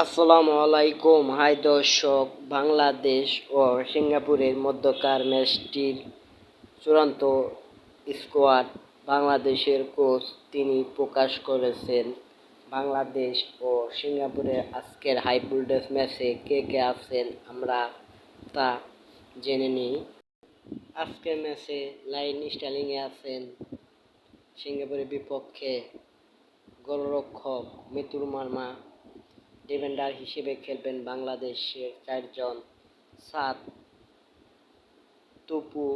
আসসালামু আলাইকুম হাই দর্শক, বাংলাদেশ ও সিঙ্গাপুরের মধ্যকার ম্যাচটির চূড়ান্ত স্কোয়াড বাংলাদেশের কোচ তিনি প্রকাশ করেছেন। বাংলাদেশ ও সিঙ্গাপুরের আজকের হাই ভোল্টেজ ম্যাচে কে কে আছেন আমরা তা জেনে নিই। আজকের ম্যাচে লাইন স্টাইলিংয়ে আছেন সিঙ্গাপুরের বিপক্ষে গোলরক্ষক মিতুর মার্মা। ডিফেন্ডার হিসেবে খেলবেন বাংলাদেশের চারজন সাত তুপু,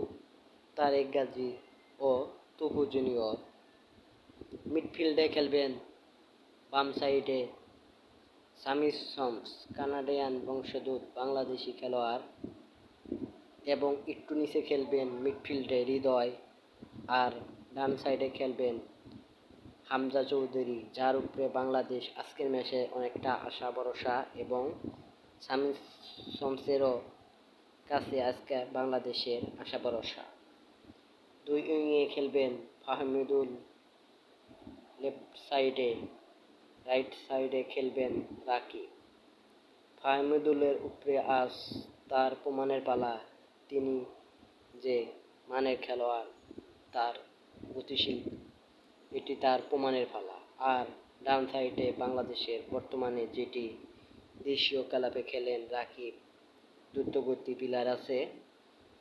তারেক গাজী ও তুপু জুনিয়র মিডফিল্ডে খেলবেন বাম সাইডে সামি সমস কানাডিয়ান বংশোদ্ভূত বাংলাদেশি খেলোয়াড় এবং একটু নিচে খেলবেন মিডফিল্ডে হৃদয় আর ডান সাইডে খেলবেন হামজা চৌধুরী, যার উপরে বাংলাদেশ আজকের ম্যাচে অনেকটা আশা, ভরসা এবং সামি শমসেরও কাছে আজকে বাংলাদেশের আশা, ভরসা। দুই উইংয়ে খেলবেন ফাহমিদুল লেফট সাইডে, রাইট সাইডে খেলবেন রাকি ফাহমিদুলের উপরে আজ তার প্রমাণের পালা, তিনি যে মানের খেলোয়াড়, তার গতিশীল এটি তার প্রমাণের পালা আর ডান সাইডে বাংলাদেশের বর্তমানে যেটি দেশীয় ক্লাবে খেলেন রাকিব, দ্রুতগতি পিলার আছে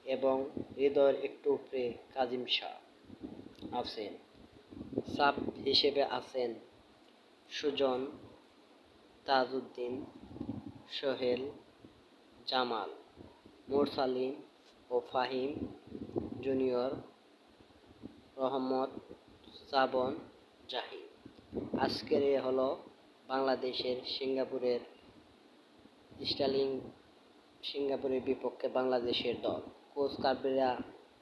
এবং হৃদয়ের একটু উপরে কাজিম শাহ আছেন। সাব হিসেবে আছেন সুজন তাজউদ্দিন, সোহেল জামাল, মোরসালিম ও ফাহিম জুনিয়র, রহমত শ্রাবণ জাহিদ আজকের এ হলো বাংলাদেশের সিঙ্গাপুরের স্টালিং সিঙ্গাপুরের বিপক্ষে বাংলাদেশের দল। কোচ কাবরেরা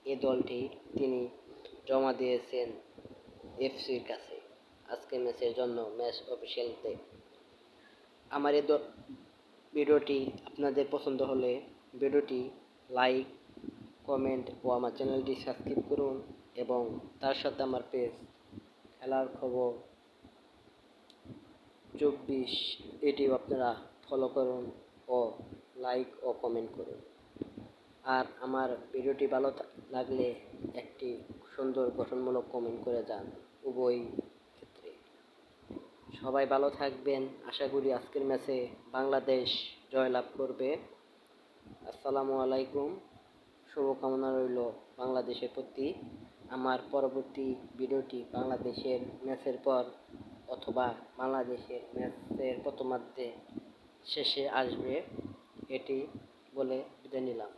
এ দলটি তিনি জমা দিয়েছেন এফসির কাছে। আজকের ম্যাচের জন্য ম্যাচ অফিসিয়ালতে। আমার দ- ভিডিওটি আপনাদের পছন্দ হলে ভিডিওটি লাইক, কমেন্ট ও আমার চ্যানেলটি সাবস্ক্রাইব করুন এবং তার সাথে আমার পেজ খেলার খবর। চব্বিশ, এটিও আপনারা ফলো করুন ও লাইক ও কমেন্ট করুন। আর আমার ভিডিওটি ভালো লাগলে একটি সুন্দর গঠনমূলক কমেন্ট করে যান উভয় ক্ষেত্রে। সবাই ভালো থাকবেন। আশা করি আজকের ম্যাচে বাংলাদেশ জয়লাভ করবে। আসসালামু আলাইকুম। শুভকামনা রইল বাংলাদেশের প্রতি। আমার পরবর্তী ভিডিওটি বাংলাদেশের ম্যাচের পর অথবা বাংলাদেশের ম্যাচের প্রথমার্ধে শেষে আসবে, এটি বলে বিদায় নিলাম।